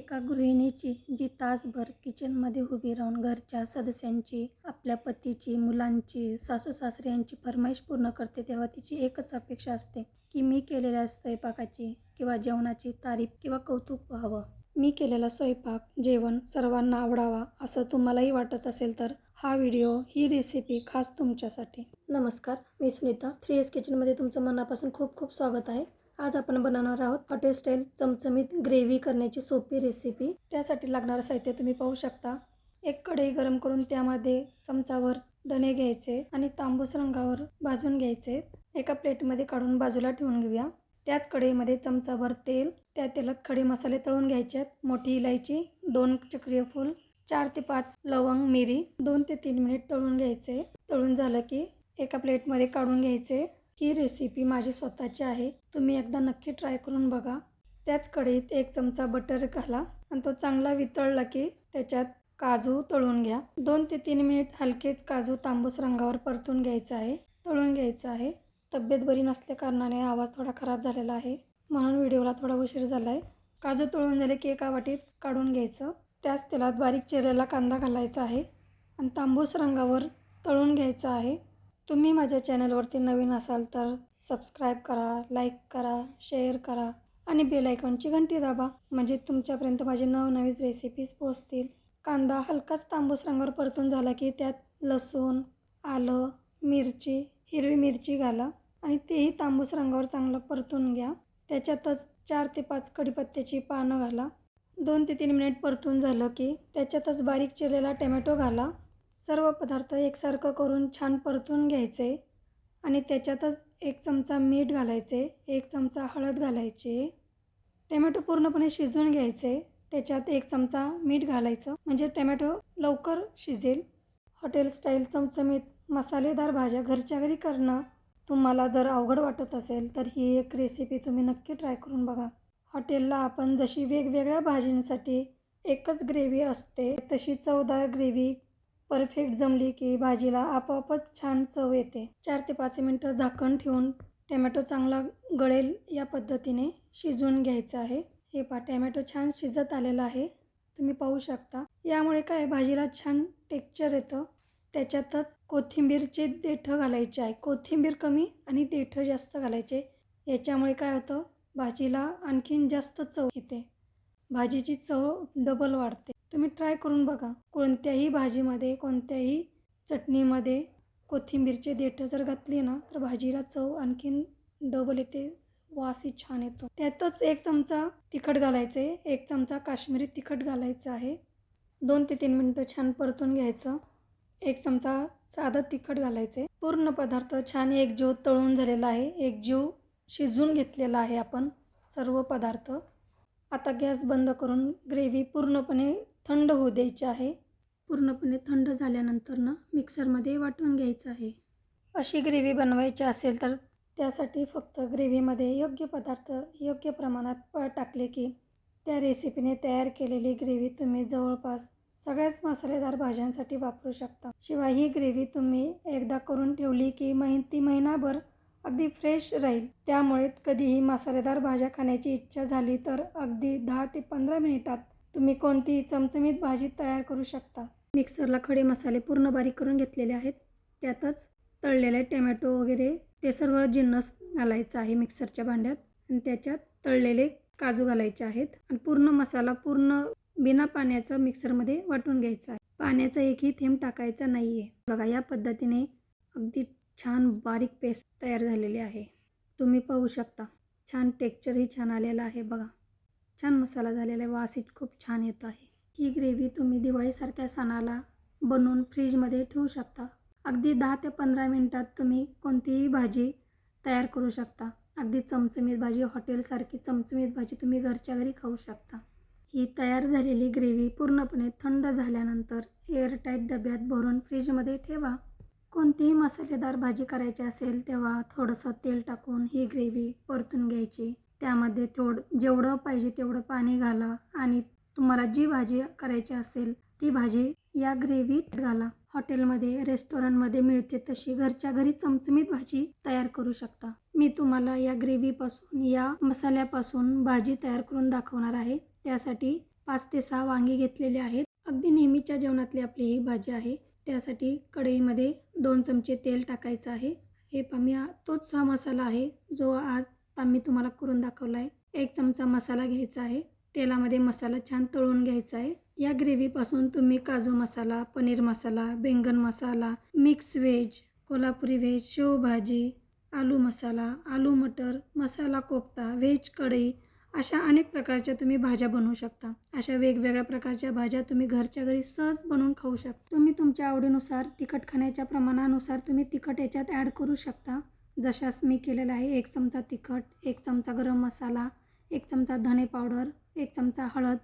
एका गृहिणीची जी तासभर किचनमध्ये उभी राहून घरच्या सदस्यांची आपल्या पतीची मुलांची सासू सासऱ्यांची फरमाईश पूर्ण करते तेव्हा तिची एकच अपेक्षा असते की मी केलेल्या स्वयंपाकाची किंवा जेवणाची तारीफ किंवा कौतुक व्हावं. मी केलेला स्वयंपाक जेवण सर्वांना आवडावा असं तुम्हालाही वाटत असेल तर हा व्हिडिओ ही रेसिपी खास तुमच्यासाठी. नमस्कार मी सुनीता थ्री एस किचनमध्ये तुमचं मनापासून खूप खूप स्वागत आहे. आज आपण बनवणार आहोत हॉटेल स्टाईल चमचमीत ग्रेव्ही करण्याची सोपी रेसिपी. त्यासाठी लागणारं साहित्य तुम्ही पाहू शकता. एक कढई गरम करून त्यामध्ये चमचावर धने घ्यायचे आणि तांबूस रंगावर भाजून घ्यायचे. एका प्लेटमध्ये काढून बाजूला ठेवून घेऊया. त्याच कढईमध्ये चमचाभर तेल त्या तेलात खडे मसाले तळून घ्यायचे. आहेत मोठी इलायची दोन चक्रीय फूल चार ते पाच लवंग मिरी दोन ते तीन मिनिट तळून घ्यायचे. तळून झालं की एका प्लेटमध्ये काढून घ्यायचे. ही रेसिपी माझी स्वतःची आहे. तुम्ही एकदा नक्की ट्राय करून बघा. त्याच कढईत एक चमचा बटर घाला आणि तो चांगला वितळला की त्याच्यात काजू तळून घ्या. दोन ते तीन मिनिट हलकेच काजू तांबूस रंगावर परतून घ्यायचं आहे. तळून घ्यायचं आहे. तब्येत बरी नसल्या कारणाने आवाज थोडा खराब झालेला आहे. म्हणून व्हिडिओला थोडा उशीर झाला आहे काजू तळून झाले की एका वाटीत काढून घ्यायचं. त्याच तेलात बारीक चिरलेला कांदा घालायचा आहे आणि तांबूस रंगावर तळून घ्यायचा आहे. तुम्ही माझ्या चॅनलवरती नवीन असाल तर सबस्क्राईब करा लाईक करा शेअर करा आणि बेलायकॉनची घंटी दाबा. म्हणजे तुमच्यापर्यंत माझे नवनवीन रेसिपीज पोहोचतील. कांदा हलकाच तांबूस रंगावर परतून झाला की त्यात लसूण आलं मिरची हिरवी मिरची घाला आणि तेही तांबूस रंगावर चांगलं परतून घ्या. त्याच्यातच चार ते पाच कढीपत्त्याची पानं घाला. दोन ते तीन मिनिट परतून झालं की त्याच्यातच बारीक चिरलेला टमॅटो घाला. सर्व पदार्थ एकसारखं करून छान परतून घ्यायचे आणि त्याच्यातच एक चमचा मीठ घालायचे एक चमचा हळद घालायची. टोमॅटो पूर्णपणे शिजवून घ्यायचे. त्याच्यात एक चमचा मीठ घालायचं. म्हणजे टोमॅटो लवकर शिजेल. हॉटेल स्टाईल चमचमीत मसालेदार भाज्या घरच्या घरी करणं तुम्हाला जर अवघड वाटत असेल तर ही एक रेसिपी तुम्ही नक्की ट्राय करून बघा. हॉटेलला आपण जशी वेगवेगळ्या भाजींसाठी एकच ग्रेव्ही असते तशी चवदार ग्रेव्ही परफेक्ट जमली की भाजीला आपोआपच छान चव येते. चार ते पाच मिनटं झाकण ठेवून टॅमॅटो चांगला गळेल या पद्धतीने शिजवून घ्यायचं आहे. हे पा टॅमॅटो छान शिजत आलेला आहे. तुम्ही पाहू शकता. यामुळे काय भाजीला छान टेक्चर येतं. त्याच्यातच कोथिंबीरचे देठं घालायचे आहे. कोथिंबीर कमी आणि देठं जास्त घालायचे. याच्यामुळे काय होतं भाजीला आणखीन जास्त चव येते. भाजीची चव डबल वाढते. तुम्ही ट्राय करून बघा. कोणत्याही भाजीमध्ये कोणत्याही चटणीमध्ये कोथिंबीरचे देठं जर घातली ना तर भाजीला चव आणखीन डबल येते. वासही छान येतो. त्यातच एक चमचा तिखट घालायचे. एक चमचा काश्मीरी तिखट घालायचं आहे. दोन ते तीन मिनटं छान परतून घ्यायचं. एक चमचा साधं तिखट घालायचे. पूर्ण पदार्थ छान एक जीव तळून झालेला आहे. एक जीव शिजवून घेतलेला आहे आपण सर्व पदार्थ. आता गॅस बंद करून ग्रेव्ही पूर्णपणे थंड होऊ द्यायची आहे. पूर्णपणे थंड झाल्यानंतर ना मिक्सरमध्ये वाटून घ्यायचं आहे. अशी ग्रेव्ही बनवायची असेल तर त्यासाठी फक्त ग्रेव्हीमध्ये योग्य पदार्थ योग्य प्रमाणात प टाकले की त्या रेसिपीने तयार केलेली ग्रेव्ही तुम्ही जवळपास सगळ्याच मसालेदार भाज्यांसाठी वापरू शकता. शिवाय ही ग्रेव्ही तुम्ही एकदा करून ठेवली की महिन ती महिनाभर अगदी फ्रेश राहील. त्यामुळे कधीही मसालेदार भाज्या खाण्याची इच्छा झाली तर अगदी दहा ते पंधरा मिनिटात तुम्ही कोणतीही चमचमीत भाजी तयार करू शकता. मिक्सरला खडे मसाले पूर्ण बारीक करून घेतलेले आहेत. त्यातच तळलेले टमॅटो वगैरे ते सर्व जिन्नस घालायचं आहे मिक्सरच्या भांड्यात. आणि त्याच्यात तळलेले काजू घालायचे आहेत. आणि पूर्ण मसाला पूर्ण बिना पाण्याचं मिक्सरमध्ये वाटून घ्यायचा आहे. पाण्याचा एकही थेंब टाकायचा नाही आहे बघा या पद्धतीने अगदी छान बारीक पेस्ट तयार झालेली आहे. तुम्ही पाहू शकता छान टेक्चरही छान आलेलं आहे बघा. छान मसाला झालेला आहे वासही खूप छान येत आहे. ही ग्रेव्ही तुम्ही दिवाळीसारख्या सणाला बनवून फ्रीजमध्ये ठेवू शकता. अगदी दहा ते पंधरा मिनटात तुम्ही कोणतीही भाजी तयार करू शकता. अगदी चमचमीत भाजी हॉटेलसारखी चमचमीत भाजी तुम्ही घरच्या घरी खाऊ शकता. ही तयार झालेली ग्रेव्ही पूर्णपणे थंड झाल्यानंतर एअरटाईट डब्यात भरून फ्रीजमध्ये ठेवा. कोणतीही मसालेदार भाजी करायची असेल तेव्हा थोडंसं तेल टाकून ही ग्रेव्ही परतून घ्यायची. त्यामध्ये थोडं जेवढं पाहिजे तेवढं पाणी घाला आणि तुम्हाला जी भाजी करायची असेल ती भाजी या ग्रेव्हीत घाला. हॉटेलमध्ये रेस्टॉरंटमध्ये मिळते तशी घरच्या घरी चमचमीत भाजी तयार करू शकता. मी तुम्हाला या ग्रेव्हीपासून या मसाल्यापासून भाजी तयार करून दाखवणार आहे. त्यासाठी पाच ते सहा वांगी घेतलेले आहेत. अगदी नेहमीच्या जेवणातली आपली ही भाजी आहे. त्यासाठी कढईमध्ये दोन चमचे तेल टाकायचं आहे. हे पहा मी तोच हा मसाला आहे जो आज आम्ही तुम्हाला करून दाखवला आहे एक चमचा मसाला घ्यायचा आहे. तेलामध्ये मसाला छान तळून घ्यायचा आहे. या ग्रेव्हीपासून तुम्ही काजू मसाला पनीर मसाला बेंगन masala mix veg Kolhapuri veg शेवभाजी आलू मसाला आलू मटर मसाला कोफ्ता व्हेज कढई अशा अनेक प्रकारच्या तुम्ही भाज्या बनवू शकता. अशा वेगवेगळ्या प्रकारच्या भाज्या तुम्ही घरच्या घरी सहज बनवून खाऊ शकता. तुम्ही तुमच्या आवडीनुसार तिखट खाण्याच्या प्रमाणानुसार तुम्ही तिखट याच्यात ॲड करू शकता. जशास मी केलेलं आहे एक चमचा तिखट एक चमचा गरम मसाला एक चमचा धने पावडर एक चमचा हळद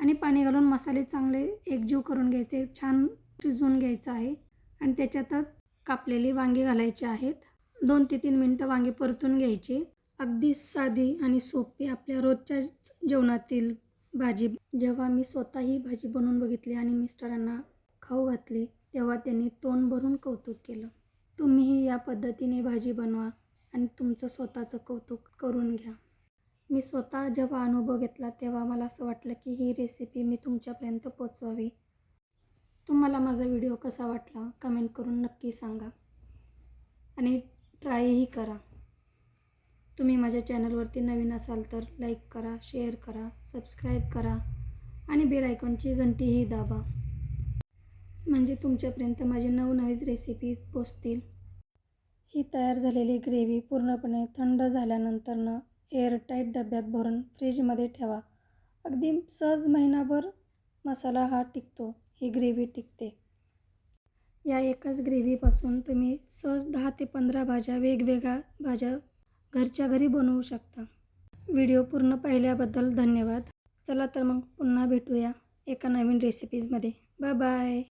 आणि पाणी घालून मसाले चांगले एकजीव करून घ्यायचे छान शिजवून घ्यायचं आहे आणि त्याच्यातच कापलेली वांगी घालायची आहेत. दोन ते तीन मिनटं वांगे परतून घ्यायचे. अगदी साधी आणि सोपी आपल्या रोजच्या जेवणातील भाजी. जेव्हा मी स्वतः ही भाजी बनवून बघितली आणि मिस्टरांना खाऊ घातली तेव्हा त्यांनी तोंड भरून कौतुक केलं. तुम्हीही या पद्धतीने भाजी बनवा आणि तुमचं स्वतःचं कौतुक करून घ्या. मी स्वतः जेव्हा अनुभव घेतला तेव्हा मला असं वाटलं की ही रेसिपी मी तुमच्यापर्यंत पोचवावी. तुम्हाला माझा व्हिडिओ कसा वाटला कमेंट करून नक्की सांगा. आणि ट्रायही करा. तुम्ही माझ्या चॅनलवरती नवीन असाल तर लाईक करा शेअर करा सबस्क्राईब करा आणि बेल आयकॉनची घंटीही दाबा. म्हणजे तुमच्यापर्यंत माझी नवनवीच रेसिपी पोचतील. ही तयार झालेली ग्रेव्ही पूर्णपणे थंड झाल्यानंतरनं एअरटाईट डब्यात भरून फ्रीजमध्ये ठेवा. अगदी सहज महिनाभर मसाला हा टिकतो ही ग्रेव्ही टिकते. या एकाच ग्रेव्हीपासून तुम्ही सहज दहा ते पंधरा भाज्या वेगवेगळ्या भाज्या घरच्या घरी बनवू शकता. व्हिडिओ पूर्ण पाहिल्याबद्दल धन्यवाद. चला तर मग पुन्हा भेटूया एका नवीन रेसिपीजमध्ये बाय बाय